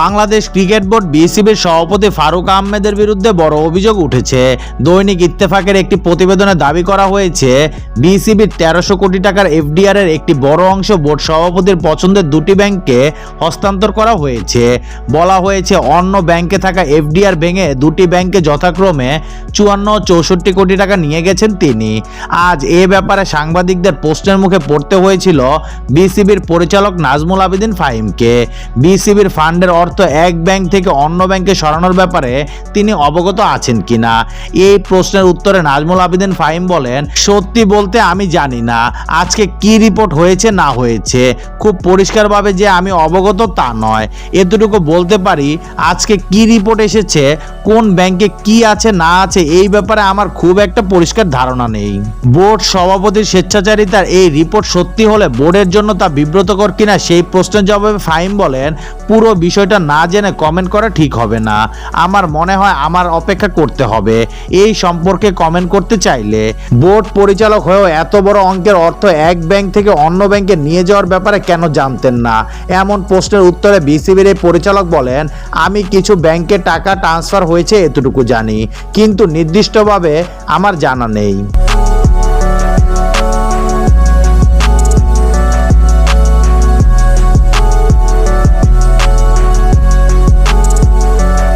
Bangladesh cricket board বিসিবির সভাপতি ফারুক আহমেদের বিরুদ্ধে বড় অভিযোগ উঠেছে। দৈনিক ইত্তেফাকের একটি প্রতিবেদনে দাবি করা হয়েছে, বিসিবির তেরোশো কোটি টাকার এফডিআর এর একটি বড় অংশ বোর্ড সভাপতির পছন্দের দুটি ব্যাংকে হস্তান্তর করা হয়েছে। বলা হয়েছে, অন্য ব্যাংকে থাকা এফডিআর ভেঙে দুটি ব্যাংকে যথাক্রমে চুয়ান্ন চৌষট্টি কোটি টাকা নিয়ে গেছেন তিনি। আজ এ ব্যাপারে সাংবাদিকদের প্রশ্নের মুখে পড়তে হয়েছিল বিসিবির পরিচালক নাজমুল আবেদিন ফাহিমকে। বিসিবির ফান্ডের অর্থ এক ব্যাংক থেকে অন্য ব্যাংকে সরানোর ব্যাপারে তিনি অবগত আছেন কিনা? এই প্রশ্নের উত্তরে নাজমুল আবেদিন ফাহিম বলেন, সত্যি বলতে আমি জানি না। আজকে কি রিপোর্ট হয়েছে, না হয়েছে? খুব পরিষ্কারভাবে যে আমি অবগত, তা নয়। এতটুকু বলতে পারি, আজকে কি রিপোর্ট এসেছে, কোন ব্যাংকে কি আছে, না আছে, এই ব্যাপারে আমার খুব একটা পরিষ্কার ধারণা নেই। বোর্ড সভাপতির স্বেচ্ছাচারিতার এই রিপোর্ট সত্যি হলে বোর্ডের জন্য তা বিব্রতকর কিনা, সেই প্রশ্নের জবাবে ফাহিম বলেন, পুরো বিষয়টা না জেনে কমেন্ট করা ঠিক হবে না। আমার মনে হয় আমার অপেক্ষা করতে হবে। এই সম্পর্কে কমেন্ট করতে চাইলে বোর্ড পরিচালক হয়েও এত বড় অঙ্কের অর্থ এক ব্যাংক থেকে অন্য ব্যাংকে নিয়ে যাওয়ার ব্যাপারে কেন জানতেন না? এমন প্রশ্নের উত্তরে বিসিবির এই পরিচালক বলেন, আমি কিছু ব্যাংকে টাকা ট্রান্সফার হয়েছে, এতটুকু জানি। কিন্তু নির্দিষ্টভাবে আমার জানা নেই।